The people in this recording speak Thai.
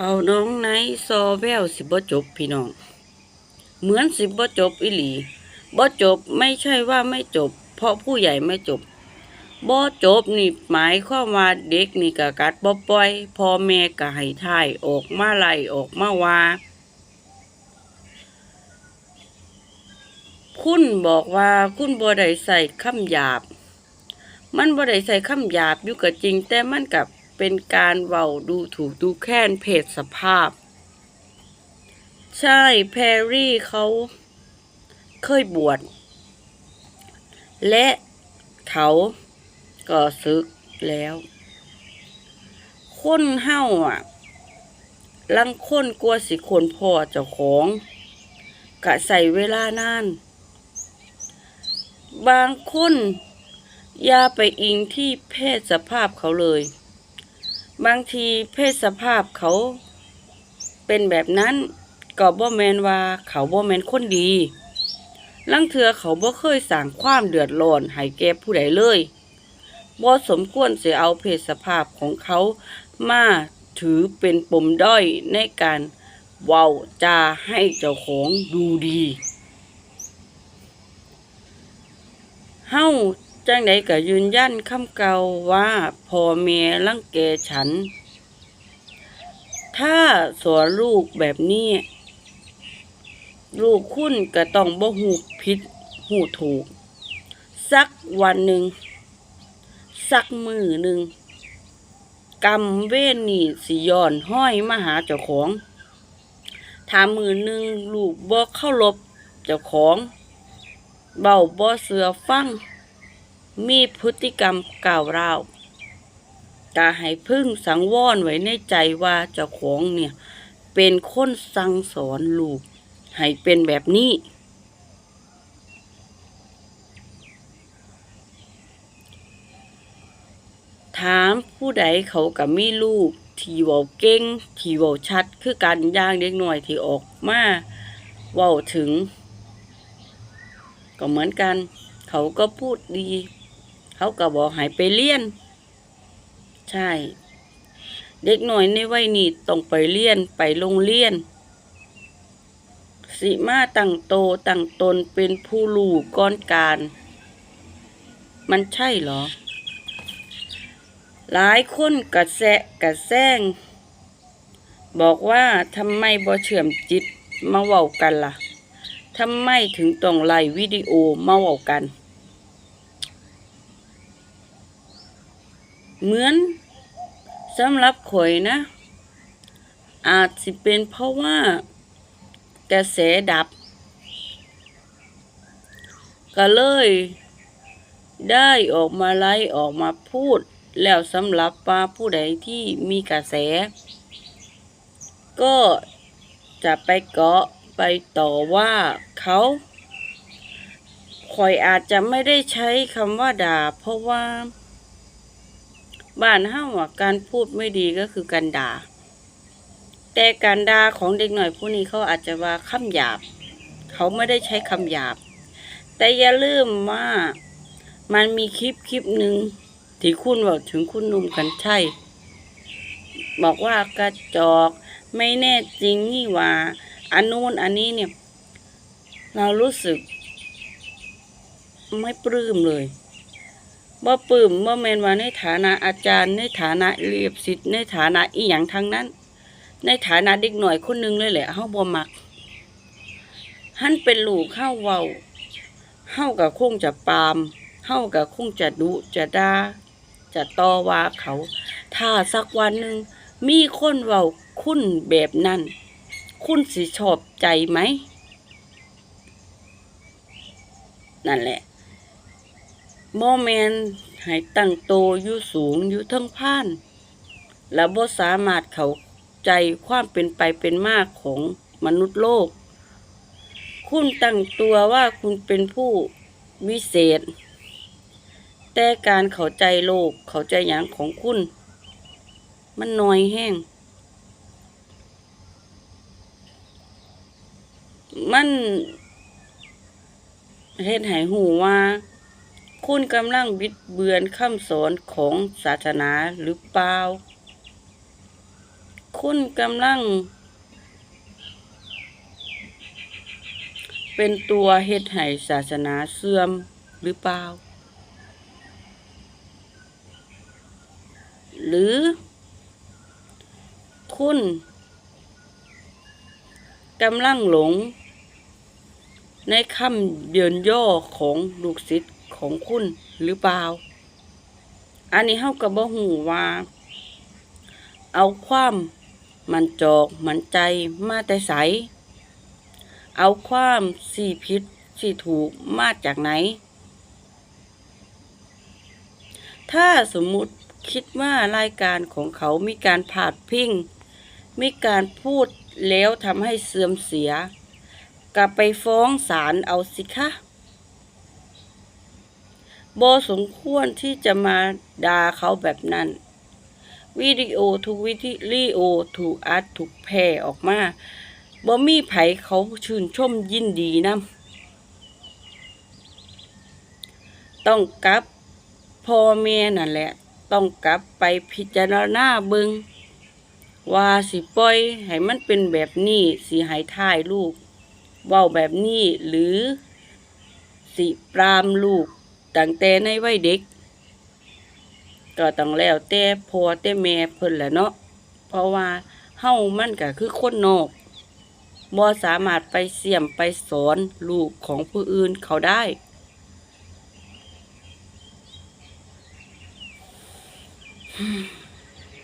เอาน้องไนซอแววสิบ่จบพี่น้อง เหมือนสิบ่จบอิหลีบ่จบไม่ใช่ว่าไม่จบ เพราะผู้ใหญ่ไม่จบบ่จบนี่หมายความว่าเด็กนี่ก็กัดบ่ปล่อยพ่อแม่ก็ให้ทายออกมาไล่ออกมาว่า คุณบอกว่าคุณบ่ได้ใส่คำหยาบ มันบ่ได้ใส่คำหยาบอยู่ก็จริง แต่มันกับ เป็นการเว้าดูถูกดูแค้นเพศสภาพ ใช่แพรรี่เขาเคยบวชและเขาก็ซึกแล้ว คนเฮาอะ ลังคนกลัวสิคนพ่อเจ้าของ กะใส่เวลานาน บางคนอย่าไปอิงที่เพศสภาพเขาเลย บางทีเพศสภาพเขาเป็นแบบนั้นก็บ่แมนว่าเขาบ่แมนคนดีลังเทือเขาบ่เคยสร้างความเดือดร้อนให้แก่ผู้ใดเลยบ่สมควรสิเอาเพศสภาพของเขามาถือเป็นปมด้อยในการเว้าจาให้เจ้าของดูดี เฮา จังไดก็ยืนยันคำเก่าว่าพ่อแม่รังแกฉัน ถ้าสอนลูกแบบนี้ ลูกคุณก็ต้องบ่หูผิดหูถูก สักวันหนึ่ง สักมือหนึ่งกรรมเวนนี่สิย้อนห้อยมาหาเจ้าของถ้ามือหนึ่งลูกบ่เข้ารบเจ้าของ เบาบ่เสือฟัง มีพฤติกรรมก้าวร้าวกาให้พึ่งสังวรไว้ในใจว่าเจ้าของเนี่ย เป็นคนสั่งสอนลูก ให้เป็นแบบนี้ ถามผู้ใดเขากับมีลูก ที่เว้าเก่ง ที่เว้าชัด คือการย่างเด็กหน่อยที่ออกมาเว้าถึง ก็เหมือนกัน เขาก็พูดดี เขาก็บอกให้ไปเรียน ใช่ เด็กหน่อยในวัยนี้ต้องไปเรียนไปโรงเรียน สิมาตั้งโตตั้งตนเป็นผู้ลูกก้อนการ มันใช่เหรอ หลายคนกระแสะกระแซงบอกว่าทำไมบ่เชื่อมจิตมาเว้ากันล่ะทำไมถึงต้องไล่วิดีโอมาเว้ากัน เหมือนสำหรับข่อยนะ อาจสิเป็นเพราะว่ากระแสดับ ก็เลยได้ออกมาไล่ออกมาพูด แล้วสำหรับว่าผู้ใดที่มีกระแส ก็จะไปเกาะไปต่อว่าเขาข่อยอาจจะไม่ได้ใช้คำว่าด่า เพราะว่า บ้านเฮาอะการพูดไม่ดีก็คือการด่า แต่การด่าของเด็กหน่อยผู้นี้เขาอาจจะว่าคำหยาบ เขาไม่ได้ใช้คำหยาบ แต่อย่าลืมว่ามันมีคลิปคลิปหนึ่งที่คุณบอกถึงคุณนุ่มกันใช่ บอกว่ากระจอกไม่แน่จริงนี่ว่าอันนู้นอันนี้เนี่ย เรารู้สึกไม่ปลื้มเลย บ่ปลื้มบ่แมนว่าในฐานะอาจารย์ ในฐานะเรียบสิทธิ์ในฐานะอีหยังทั้งนั้น ในฐานะเด็กหน่อยคนหนึงเลยแหละเฮาบ่มักหันเป็นลูกเฮาเว้าเฮาก็คงจะปามเฮาก็คงจะดุจะด่าจะต่อว่าเขา ถ้าสักวันหนึ่งมีคนเว้าคุณแบบนั้น คุณสิชอบใจไหม นั่นแหละ โมเมนให้ตั้งโตอยู่สูงอยู่เทั้งพาน และบ่สามารถเขาใจความเป็นไปเป็นมากของมนุษย์โลก คุณตั้งตัวว่าคุณเป็นผู้วิเศษ แต่การเข้าใจโลกเข้าใจอย่างของคุณ มันน้อยแห้ง มันเฮ็ดให้หูว่า คุณกำลังบิดเบือนคำสอนของศาสนาหรือเปล่า คุณกำลัง เป็นตัวเฮ็ดให้ศาสนาเสื่อมหรือเปล่า หรือ คุณกำลังหลง ในคำเยินย่อของลูกศิษย์ ของคุณหรือเปล่า อันนี้เฮาก็บ่ฮู้ว่า เอาความมันจอกมันใจมาแต่ไสเอาความสี่ผิดสี่ถูกมาจากไหน ถ้าสมมุติคิดว่ารายการของเขามีการผาดพิงมีการพูดแล้วทำให้เสื่อมเสีย กลับไปฟ้องศาลเอาสิคะ โบสมควรที่จะมาด่าเขาแบบนั้น วิดีโอทุกวิดีโอถูกอัดถูกแพร่ออกมาบ่มีไผเขาชื่นชมยินดีนะต้องกลับพ่อแม่นั่นแหละ ต้องกลับไปพิจารณาเบิงว่าสิปล่อยให้มันเป็นแบบนี้สิให้ท่ายลูกเว้าแบบนี้หรือสิปรามลูก ตั้งแต่ในวัยเด็ก ก็ต้องแล้วแต่พ่อแต่แม่เพิ่นแหละเนาะเพราะว่าเฮ้ามันก็คือคนนอกบ่สามารถไปเสี่ยมไปสอนลูกของผู้อื่นเขาได้